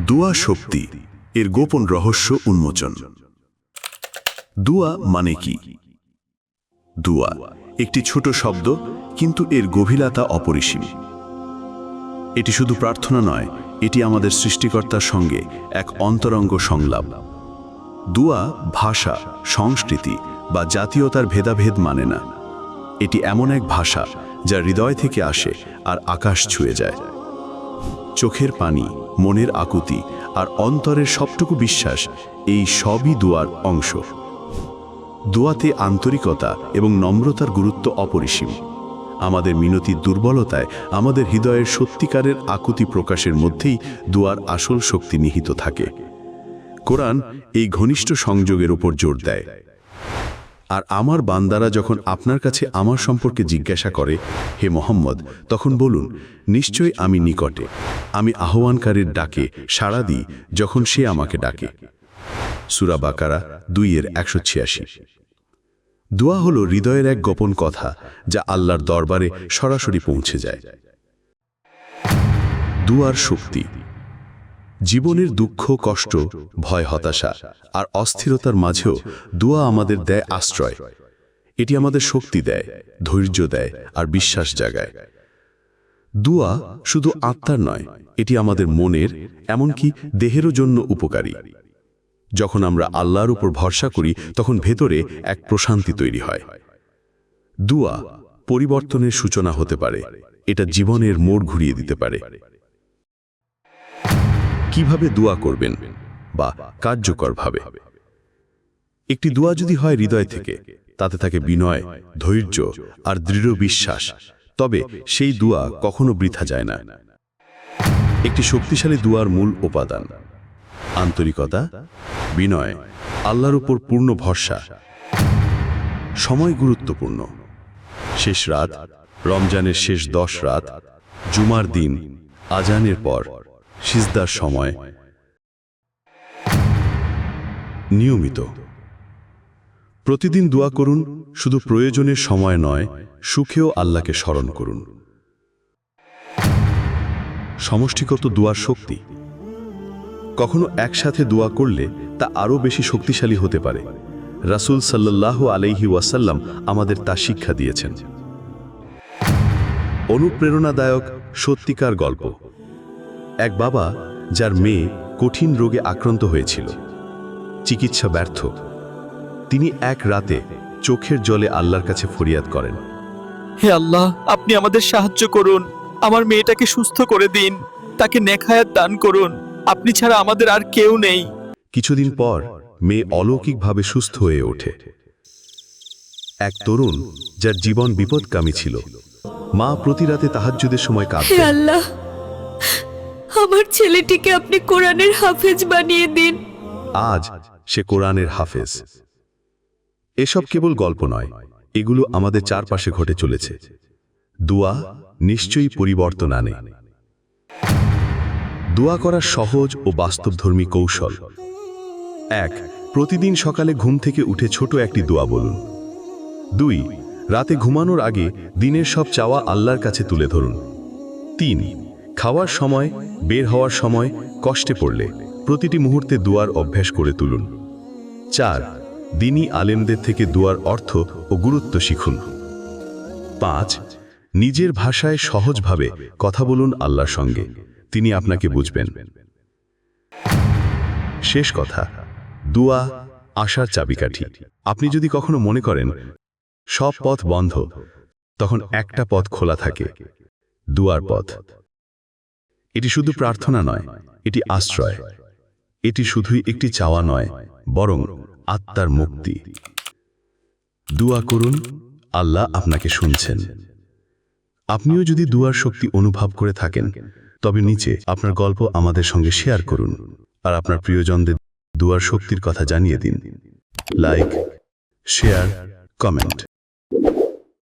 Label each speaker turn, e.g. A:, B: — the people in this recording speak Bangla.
A: দুয়া শক্তি, এর গোপন রহস্য উন্মোচন। দুয়া মানে কি? দুয়া একটি ছোট শব্দ, কিন্তু এর গভীরতা অপরিসীম। এটি শুধু প্রার্থনা নয়, এটি আমাদের সৃষ্টিকর্তার সঙ্গে এক অন্তরঙ্গ সংলাপ। দুয়া ভাষা, সংস্কৃতি বা জাতীয়তার ভেদাভেদ মানে না। এটি এমন এক ভাষা, যা হৃদয় থেকে আসে আর আকাশ ছুঁয়ে যায়। চোখের পানি মনের আকুতি আর অন্তরের সবটুকু বিশ্বাস এই সবই দুয়ার অংশ। দোয়াতে আন্তরিকতা এবং নম্রতার গুরুত্ব অপরিসীম। আমাদের মিনতির দুর্বলতায় আমাদের হৃদয়ের সত্যিকারের আকুতি প্রকাশের মধ্যেই দুয়ার আসল শক্তি নিহিত থাকে। কোরআন এই ঘনিষ্ঠ সংযোগের উপর জোর দেয়। আর আমার বান্দারা যখন আপনার কাছে আমার সম্পর্কে জিজ্ঞাসা করে, হে মোহাম্মদ, তখন বলুন নিশ্চয় আমি নিকটে। আমি আহ্বানকারীর ডাকে সাড়া দিই যখন সে আমাকে ডাকে। সুরা বাকারা দুইয়ের একশো ছিয়াশি। দোয়া হল হৃদয়ের এক গোপন কথা যা আল্লাহর দরবারে সরাসরি পৌঁছে যায়। দুয়ার শক্তি। জীবনের দুঃখ, কষ্ট, ভয়, হতাশা আর অস্থিরতার মাঝেও দোয়া আমাদের দেয় আশ্রয়। এটি আমাদের শক্তি দেয়, ধৈর্য দেয় আর বিশ্বাস জাগায়। দুয়া শুধু আত্মার নয়, এটি আমাদের মনের, এমনকি দেহেরও জন্য উপকারী। যখন আমরা আল্লাহর উপর ভরসা করি, তখন ভেতরে এক প্রশান্তি তৈরি হয়। দুয়া পরিবর্তনের সূচনা হতে পারে, এটা জীবনের মোড় ঘুরিয়ে দিতে পারে। কীভাবে দোয়া করবেন বা কার্যকরভাবে? একটি দোয়া যদি হয় হৃদয় থেকে, তাতে থাকে বিনয়, ধৈর্য আর দৃঢ় বিশ্বাস। তবে সেই দোয়া কখনো বৃথা যায় না। একটি শক্তিশালী দুয়ার মূল উপাদান, আন্তরিকতা, বিনয়, আল্লাহর উপর পূর্ণ ভরসা। সময় গুরুত্বপূর্ণ। শেষ রাত, রমজানের শেষ দশ রাত, জুমার দিন, আজানের পর সিজদার সময়। নিয়মিত। প্রতিদিন দোয়া করুন, শুধু প্রয়োজনের সময় নয়, সুখেও আল্লাহকে স্মরণ করুন। সমষ্টিগত দোয়ার শক্তি। কখনো একসাথে দোয়া করলে তা আরও বেশি শক্তিশালী হতে পারে। রাসূল সাল্লাল্লাহু আলাইহি ওয়াসাল্লাম আমাদের তা শিক্ষা দিয়েছেন। অনুপ্রেরণাদায়ক সত্যিকার গল্প। এক বাবা যার মেয়ে কঠিন রোগে আক্রান্ত হয়েছিল। চিকিৎসা ব্যর্থ। তিনি এক রাতে চোখের জলে আল্লাহর কাছে ফরিয়াদ করেন।
B: হে আল্লাহ আপনি আমাদের সাহায্য করুন। আমার মেয়েটাকে সুস্থ করে দিন। তাকে নেখায়াত দান করুন। আপনি ছাড়া আমাদের আর কেউ নেই।
A: কিছুদিন পর মেয়ে অলৌকিকভাবে সুস্থ হয়ে ওঠে। এক তরুণ যার জীবন বিপদকামী ছিল। মা প্রতি রাতে তাহাজ্জুদের সময়
C: হে
A: কাঁদতেন
C: আল্লাহ আমার ছেলেটিকে আপনি কোরআনের হাফেজ বানিয়ে দিন।
A: আজ সে কোরআনের হাফেজ। এসব কেবল গল্প নয়, এগুলো আমাদের চারপাশে ঘটে চলেছে। দোয়া নিশ্চয়ই পরিবর্তন আনে। দোয়া করার সহজ ও বাস্তবধর্মী কৌশল। এক, প্রতিদিন সকালে ঘুম থেকে উঠে ছোট একটি দোয়া বলুন। দুই, রাতে ঘুমানোর আগে দিনের সব চাওয়া আল্লাহর কাছে তুলে ধরুন। তিন খাওয়ার সময়, বের হওয়ার সময় কষ্টে পড়লে প্রতিটি মুহূর্তে দুয়ার অভ্যাস করে তুলুন। চার দিনই আলেমদের থেকে দুয়ার অর্থ ও গুরুত্ব শিখুন। পাঁচ, নিজের ভাষায় সহজভাবে কথা বলুন আল্লাহর সঙ্গে। তিনি আপনাকে বুঝবেন। শেষ কথা, দুয়া আশার চাবিকাঠি। আপনি যদি কখনো মনে করেন, সব পথ বন্ধ, তখন একটা পথ খোলা থাকে, দুয়ার পথ। এটি শুধু প্রার্থনা নয়, এটি আশ্রয়। এটি শুধুই একটি চাওয়া নয়, বরং আত্মার মুক্তি। দুয়া করুন, আল্লাহ আপনাকে শুনছেন। আপনিও যদি দুয়ার শক্তি অনুভব করে থাকেন, তবে নিচে আপনার গল্প আমাদের সঙ্গে শেয়ার করুন, আর আপনার প্রিয়জনদের দুয়ার শক্তির কথা জানিয়ে দিন। Like, share, comment.